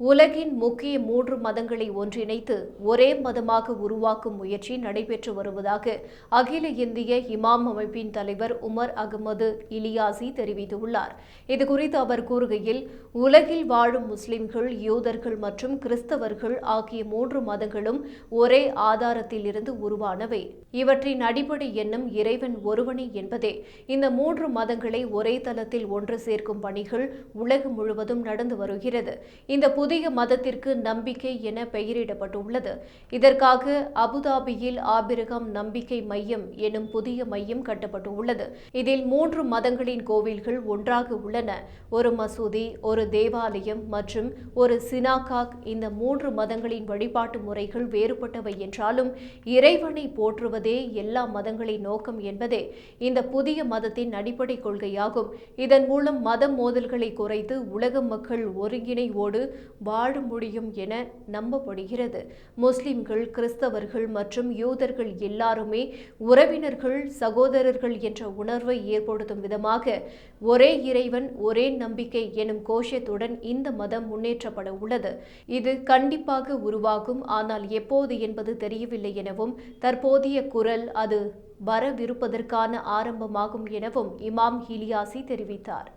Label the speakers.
Speaker 1: உலகின் முக்கிய மூன்று மதங்களை ஒன்றிணைத்து ஒரே மதமாக உருவாக்கும் முயற்சி நடைபெற்று வருவதாக அகில இந்திய இமாம் அமைப்பின் தலைவர் உமர் அகமது இலியாசி தெரிவித்துள்ளார். இதுகுறித்து அவர் கூறுகையில் உலகில் வாழும் முஸ்லிம்கள் யூதர்கள் மற்றும் கிறிஸ்தவர்கள் ஆகிய மூன்று மதங்களும் ஒரே ஆதாரத்தில் இருந்து உருவானவை. இவற்றின் அடிப்படை எண்ணம் இறைவன் ஒருவனே என்பதே. இந்த மூன்று மதங்களை ஒரே தளத்தில் ஒன்று சேர்க்கும் பணிகள் உலகம் முழுவதும் நடந்து வருகிறது. இந்த புதிய மதத்திற்கு நம்பிக்கை என பெயரிடப்பட்டுள்ளது. இதற்காக அபுதாபியில் ஆபிரகம் நம்பிக்கை மையம் எனும் புதிய மையம் கட்டப்பட்டுள்ளது. இதில் மூன்று மதங்களின் கோவில்கள் ஒன்றாக உள்ளன. ஒரு மசூதி ஒரு தேவாலயம் மற்றும் ஒரு சினாகாக். இந்த மூன்று மதங்களின் வழிபாட்டு முறைகள் வேறுபட்டவை என்றாலும் இறைவனை போற்றுவதே எல்லா மதங்களின் நோக்கம் என்பதே இந்த புதிய மதத்தின் அடிப்படை கொள்கையாகும். இதன் மூலம் மத மோதல்களை குறைத்து உலக மக்கள் ஒருங்கிணைவோடு வாழ முடியும் என நம்பப்படுகிறது. முஸ்லிம்கள் கிறிஸ்தவர்கள் மற்றும் யூதர்கள் எல்லாருமே உறவினர்கள் சகோதரர்கள் என்ற உணர்வை ஏற்படுத்தும் விதமாக ஒரே இறைவன் ஒரே நம்பிக்கை எனும் கோஷத்துடன் இந்த மதம் முன்னேற்றப்பட உள்ளது. இது கண்டிப்பாக உருவாகும். ஆனால் எப்போது என்பது தெரியவில்லை எனவும் தற்போதைய குரல் அது வரவிருப்பதற்கான ஆரம்பமாகும் எனவும் இமாம் ஹிலியாசி தெரிவித்தார்.